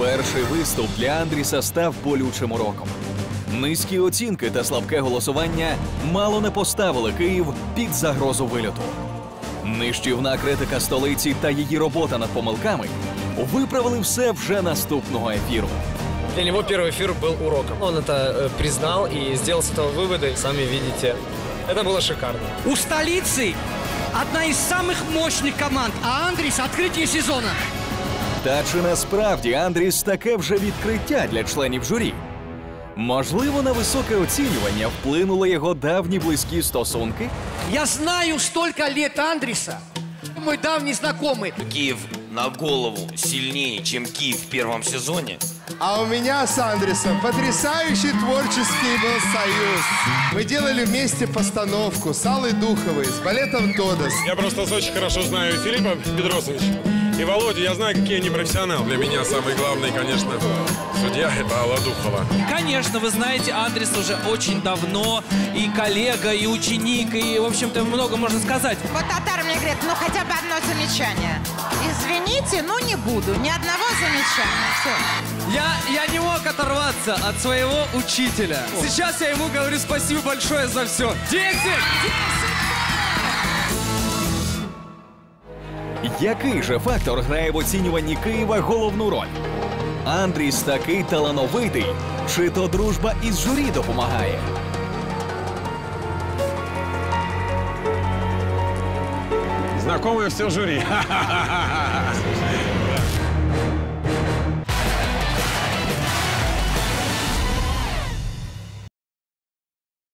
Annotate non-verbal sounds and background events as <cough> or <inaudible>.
Перший виступ для Андріса став болючим уроком. Низькі оцінки та слабке голосування мало не поставили Київ під загрозу вильоту. Нищівна критика столиці та її робота над помилками виправили все вже наступного ефіру. Для него первый эфир был уроком. Он это э, признал и сделал с этого выводы. Сами видите, это было шикарно. У столицы одна из самых мощных команд, а Андрис открытие сезона. Та чи насправді Андріс таке вже відкриття для членів журі? Можливо, на високе оцінювання вплинули його давні близькі стосунки? Я знаю столько лет Андриса, мой давний знакомый. Киев на голову сильнее, чем Киев в первом сезоне. А у меня с Андресом потрясающий творческий был союз. Мы делали вместе постановку с Аллой Духовой, с балетом «Тодос». Я просто очень хорошо знаю Филиппа Бедросовича и Володю. Я знаю, какие они профессионалы. Для меня самый главный, конечно, судья – это Алла Духова. Конечно, вы знаете, Андрес уже очень давно и коллега, и ученик, и, в общем-то, много можно сказать. Вот Татар мне говорит, ну хотя бы одно замечание. Извините, ну не буду. Ни одного замечания. Все. Я, я не мог оторваться от своего учителя. Сейчас я ему говорю спасибо большое за все. Десять! Який же фактор грає в оцінюванні Києва головну роль? Андріс такий талановитий, чи то дружба із журі допомагає? Знакомое все жюри. <laughs>